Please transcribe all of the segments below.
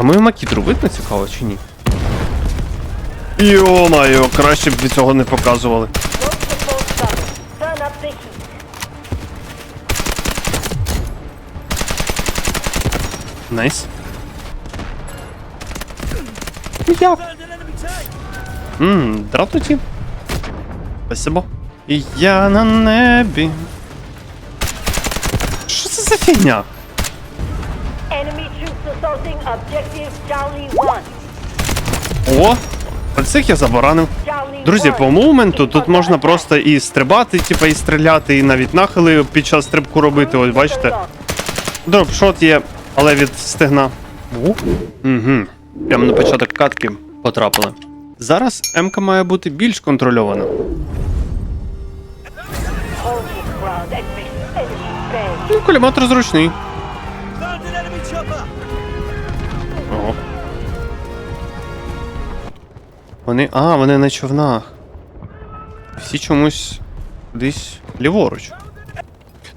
А мою макітру видно цікаво чи ні? Йо-майо, краще б від цього не показували. Найс. Я. Ммм, дратуті. Спасибо. І я на небі. Що це за фігня? О! Оцих я забаранив. Друзі, по мувменту тут можна просто і стрибати, типа, і стріляти, і навіть нахили під час стрибку робити. Ось бачите. Дропшот є, але від стегна. Угу. Прямо на початок катки потрапили. Зараз М-ка має бути більш контрольована. Base. Ну, коліматор зручний. Вони. А, вони на човнах. Всі чомусь десь ліворуч.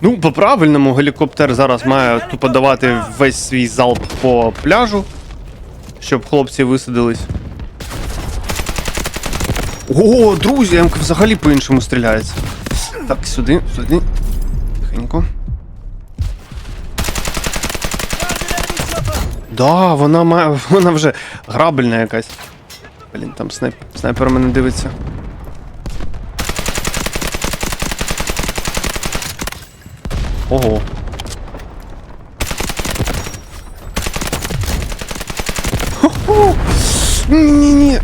Ну, по-правильному, гелікоптер зараз має тупо давати весь свій залп по пляжу, щоб хлопці висадились. О, друзі, М взагалі по-іншому стріляється. Так, сюди, сюди. Тихенько. Да, вона має. Вона вже грабельна якась. Блін, там снайп, снайпер мене дивиться. Ого. Ні-ні-ні.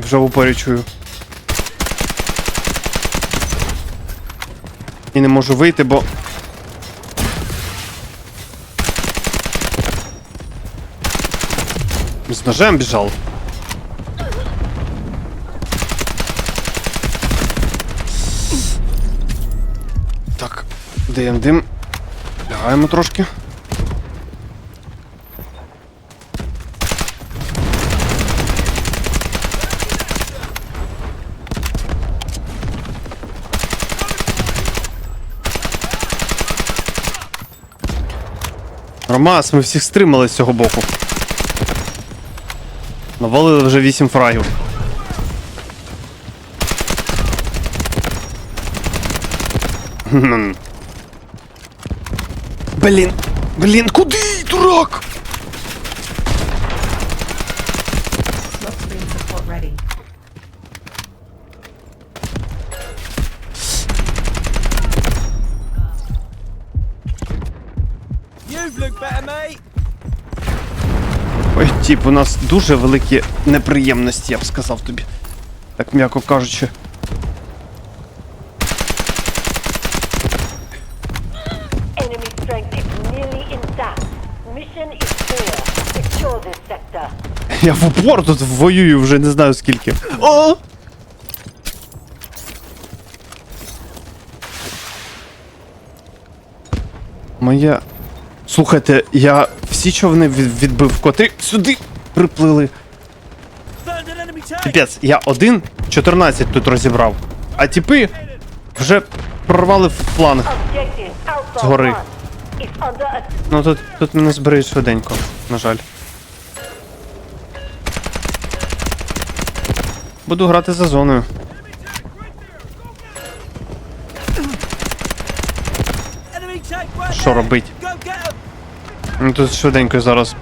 Вже в упорі чую. І не можу вийти, бо. З ножем біжав. Так, даємо дим. Лягаємо трошки. Ромас, ми всіх стримали з цього боку. Навалили вже 8 фрагів. Блін, блін, куди, дурак? Тіп, у нас дуже великі неприємності, я б сказав тобі. Так м'яко кажучи. Я в упор тут воюю вже не знаю скільки. О! Моя. Слухайте, я всі човни відбив, котрі сюди приплили. Піпець, я один 14 тут розібрав. А тіпи вже прорвали фланг. Згори. 1 is under attack. Ну тут, тут мене зберуть швиденько, на жаль. Буду грати за зоною. Що робить? Ну тут швиденько зараз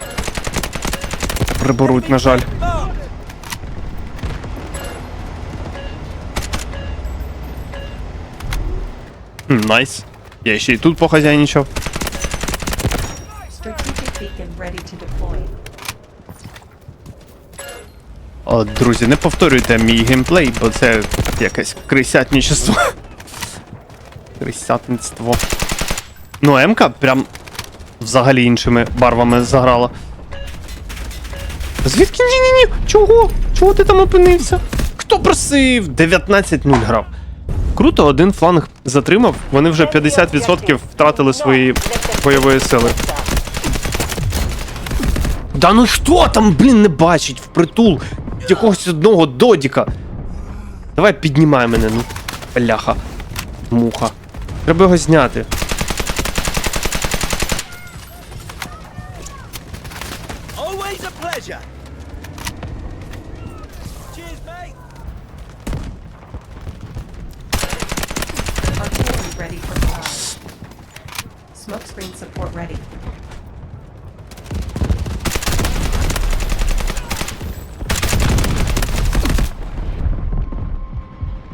приберуть, на жаль. Хм, Найс. Я ще й тут похазяйничав. О, друзі, не повторюйте мій геймплей, бо це якесь крисятничество. Крисятництво. Ну, М-ка прям взагалі іншими барвами заграла. Звідки ні-ні-ні? Чого? Чого ти там опинився? Хто просив? 19-0 грав. Круто, один фланг затримав. Вони вже 50% втратили свої бойової сили. Да ну хто там, блін, не бачить впритул якогось одного додіка. Давай піднімай мене, ну. Бляха. Муха. Треба його зняти. pleasure. Cheers, mate. Artillery ready for fire. Smokescreen support ready.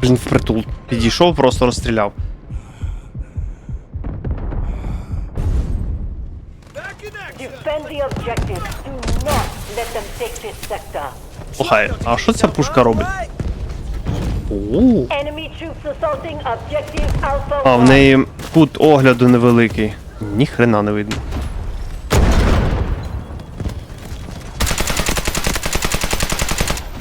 Блін, впритул. Підійшов, просто розстріляв. Слухай, а що ця пушка робить? А в неї кут огляду невеликий. Ні хрена не видно.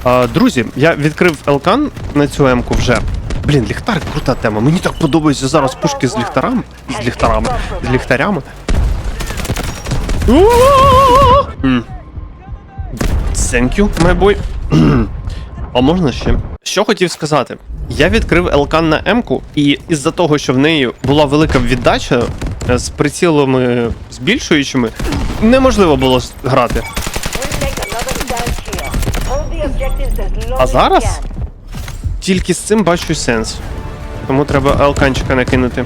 А, друзі, я відкрив Елкан на цю М-ку вже. Блін, ліхтар крута тема. Мені так подобаються зараз пушки з ліхтарами. З ліхтарами. З ліхтарями. Thank you, my boy. А можна ще? Що хотів сказати? Я відкрив Елкан на М-ку, і із-за того, що в неї була велика віддача е, з прицілами збільшуючими, неможливо було грати. А зараз? Тільки з цим бачу сенс. Тому треба Елканчика накинути.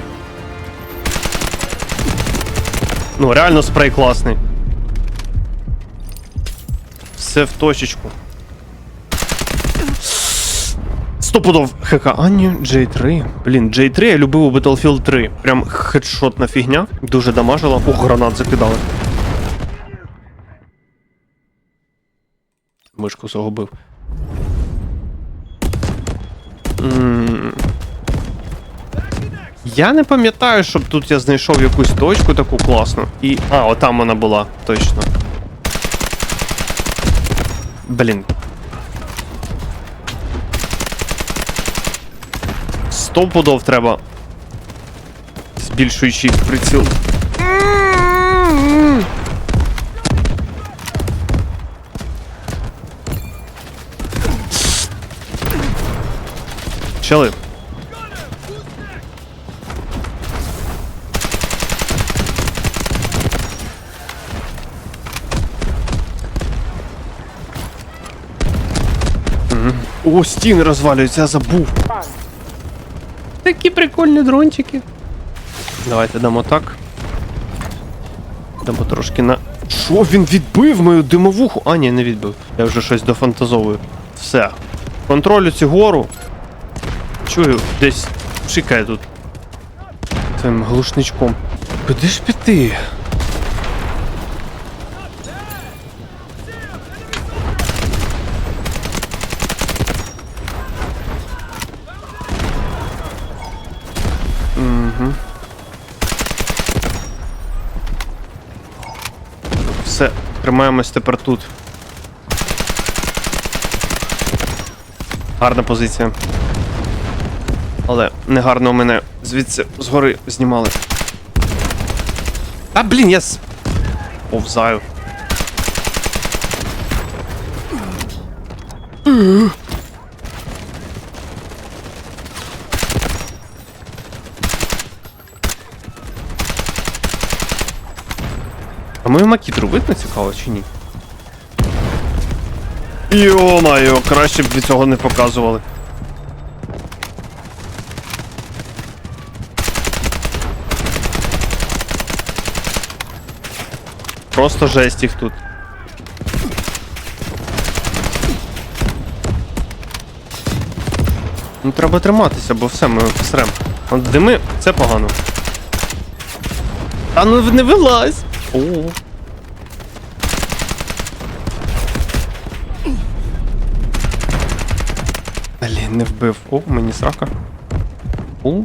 Ну, реально спрей класний. Все в точечку. Стопудов ХК. А ні, J3. Блін, J3 я любив у Battlefield 3. Прям хедшотна фігня. Дуже дамажила. Ох, гранат закидали. Мишку загубив. Я не пам'ятаю, щоб тут я знайшов якусь точку таку класну. І. А, отам вона була, точно. Блін. 100 пудов треба. Збільшуючи приціл. Чели. О, стіни розвалюються, я забув. Такі прикольні дрончики. Давайте дамо так. Дамо трошки на. Що він відбив мою димовуху? А, ні, не відбив. Я вже щось дофантазовую. Все. Контролю цю гору. Чую, десь шикає тут. Цим глушничком. Куди ж піти? Все, тримаємось тепер тут. Гарна позиція. Але негарно мене звідси згори знімали. А блін, я с... А мою макітру видно цікаво чи ні? Йо-майо, краще б від цього не показували. Просто жесть їх тут. Ну треба триматися, бо все, ми всрем. От дими, це погано. А ну не вилазь! О. Блін, не вбив. О, мені срака. О.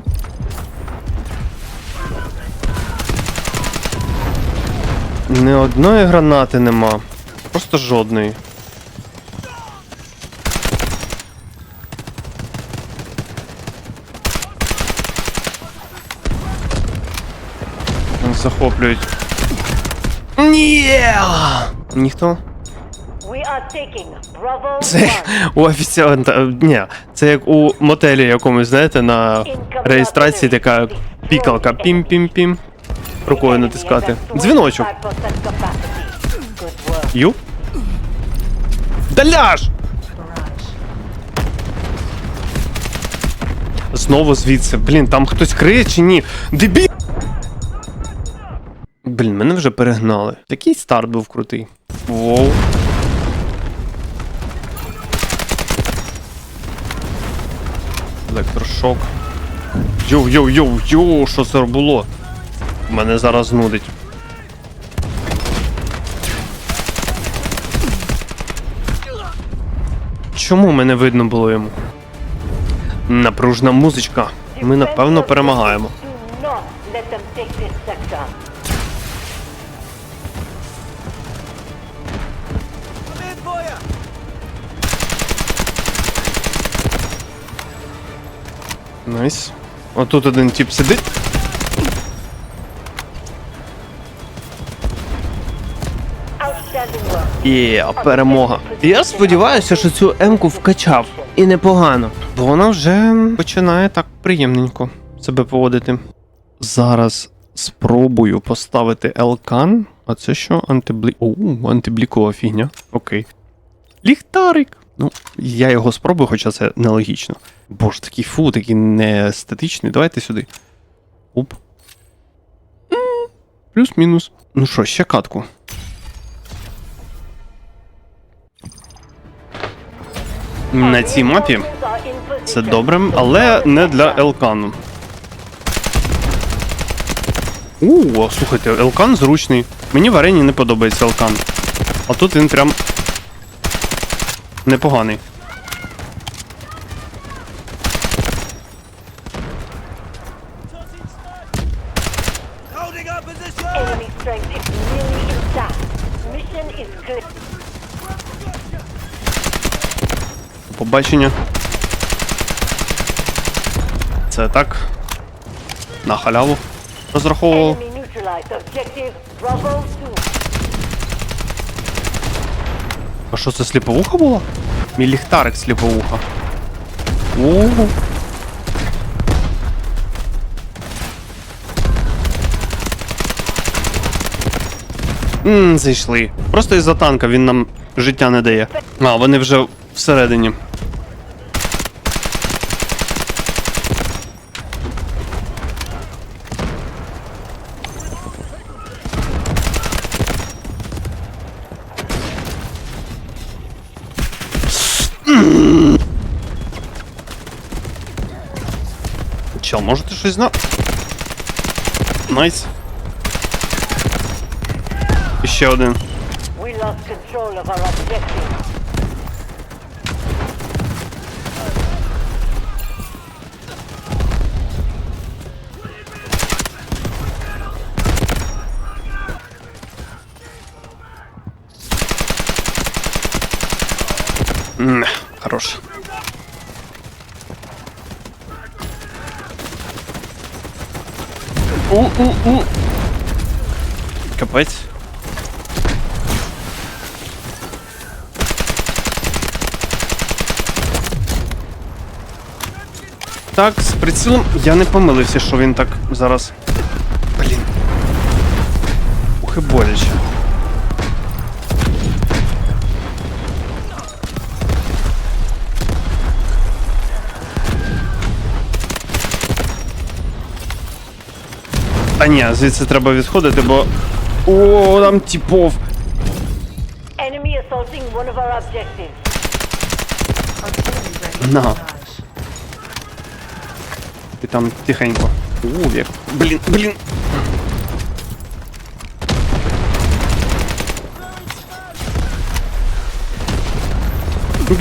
Ні одної гранати нема. Просто жодної. Захоплюють. Ні! Ніхто? Це у офіціанта. Ні, це як у мотелі якомусь, знаєте, на реєстрації така пікалка. Пім-пім-пім. Рукою натискати. Дзвіночок. Ю. Ляж! Знову звідси. Блін, там хтось криє чи ні? Дебіл! Блін, мене вже перегнали. Такий старт був крутий. Воу. Електрошок. Йоу, йоу, йоу, йоу, що це було? Мене зараз нудить. Чому мене видно було йому? Напружна музичка. Ми напевно перемагаємо. Найс. Отут один тип сидить. Є, перемога. Я сподіваюся, що цю М-ку вкачав. І непогано. Бо вона вже починає так приємненько себе поводити. Зараз спробую поставити Елкан. А це що? Антиблі... Оу, антиблікова фігня. Окей. Ліхтарик. Ну, я його спробую, хоча це нелогічно. Боже, такий фу, такий неестетичний. Давайте сюди. Оп. Плюс-мінус. Ну що, ще катку. На цій мапі це добре, але не для Елкану. У, слухайте, Елкан зручний. Мені в арені не подобається Елкан. А тут він прям непоганий. Holding up position. Enemy strength is nearly intact. Mission is clear. Побачення. Це так. На халяву. Розраховував. Enemy neutralized. Objective Bravo 2. А що це сліповуха була? Мій ліхтарик сліповуха. О. Ммм, зайшли. Просто із-за танка він нам життя не дає. А, вони вже всередині. Чел, може ти щось зна... Найс. І ще один. We lost control of our objective. У-у-у. Капець. Так, з прицілом я не помилився, що він так зараз. Блін. Ухи боляче. А ні, звідси треба відходити, бо. О, там типов. Enemy assaulting one of our objectives. Artillery ready. No. Barrage. І там тихенько. О, як. Блін, блін.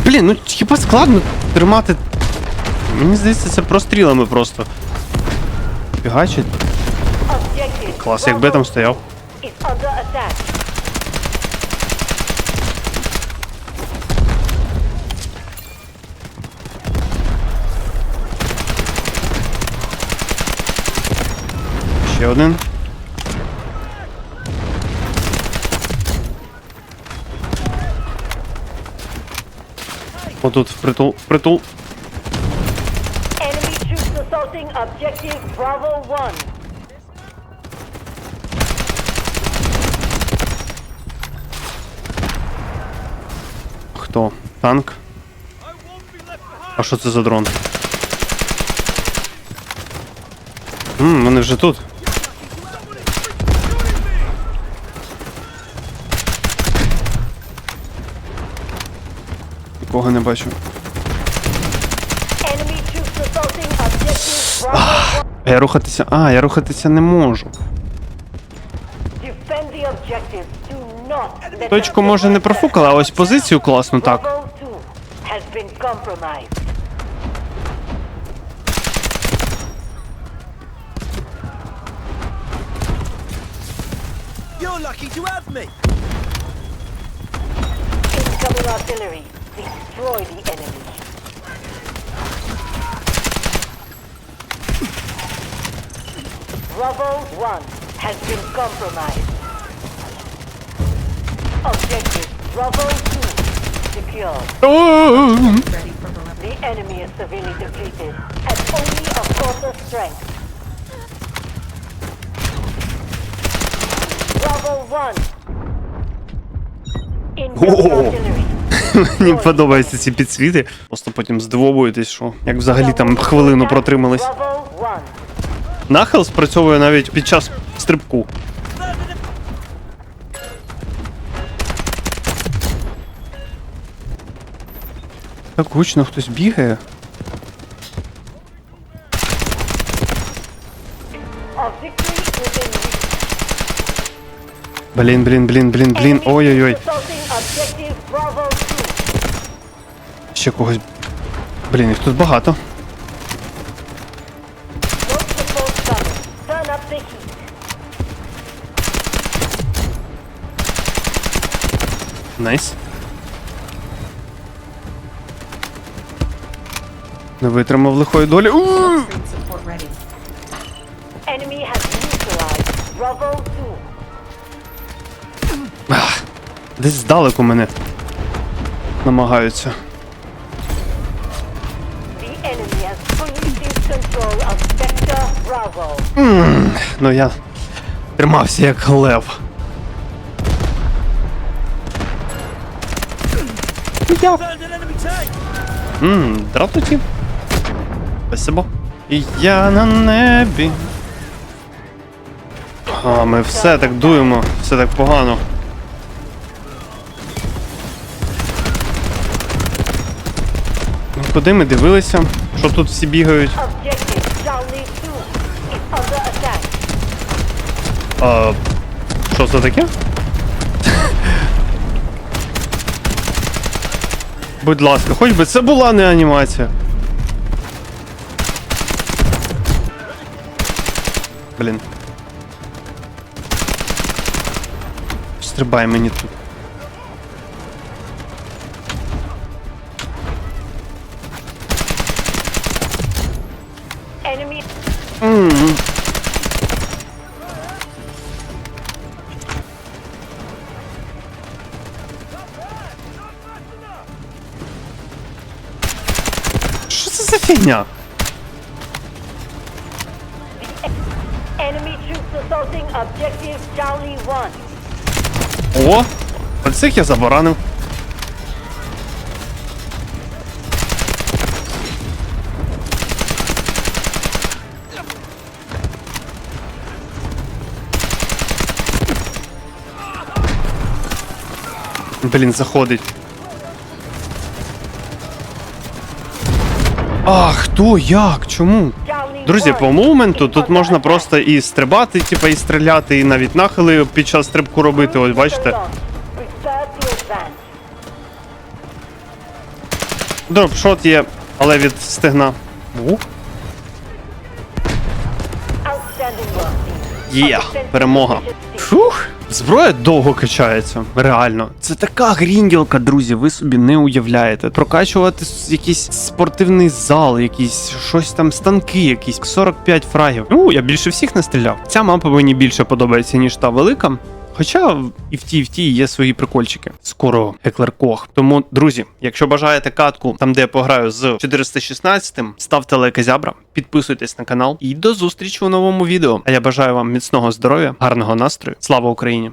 Блін, ну хіба складно тримати. Мені здається, це прострілами просто. Фігачить. Клас, якби там стояв. Ще один. Отут впритул, впритул. Enemy troops assaulting objective Bravo 1. Хто? Танк? А що це за дрон? Ммм, вони вже тут. Нікого не бачу. Я рухатися. А, я рухатися не можу. Точку може не профукала, а ось позицію класно так. Bravo 2 has been compromised. You're lucky to have me. Incoming artillery. Destroy the enemy. Bravo 1 has been compromised. Objective Bravo 2 secure. Ready. The enemy is severely depleted and only a quarter strength. Bravo 1. Incoming artillery. Мені подобаються ці підсвіти. Просто потім здивовуєтесь, що як взагалі там хвилину протримались. Bravo 1. Нахил спрацьовує навіть під час стрибку. Так гучно хтось бігає. Блін, блін, блін, блін, блін. Ой-ой-ой. assaulting objective Bravo 2. Ще когось. Блін, їх тут багато. Support Не витримав лихої долі. У! Smoke screen support ready. Enemy has neutralized Bravo 2. Десь здалеку мене намагаються. Ну я тримався як лев. Tank. Ммм, дратуті. Спасибо. І я на небі. А, ми все так дуємо, все так погано. Ну, Куди ми дивилися? Що тут всі бігають? Objective Charlie 2 is under attack. А, що це таке? Будь ласка, хоч би це була не анімація. Блін. Стрибай мені тут. О! Оцих я забаранив. Блін, заходить. А, хто? Як? Чому? Друзі, по мувменту тут можна просто і стрибати, типу, і стріляти, і навіть нахили під час стрибку робити. Ось бачите. Дропшот є, але від стегна. У, Outstanding work. team. Є, перемога. Фух, зброя довго качається. Реально. Це така грінділка, друзі, ви собі не уявляєте. Прокачувати якийсь спортивний зал, якісь щось там, станки, якісь 45 фрагів. Ну, я більше всіх не стріляв. Ця мапа мені більше подобається, ніж та велика. Хоча і в тій, і в тій є свої прикольчики. Скоро Еклер Кох. Тому, друзі, якщо бажаєте катку, там де я пограю з 416, ставте лайк зябра, підписуйтесь на канал і до зустрічі у новому відео. А я бажаю вам міцного здоров'я, гарного настрою. Слава Україні!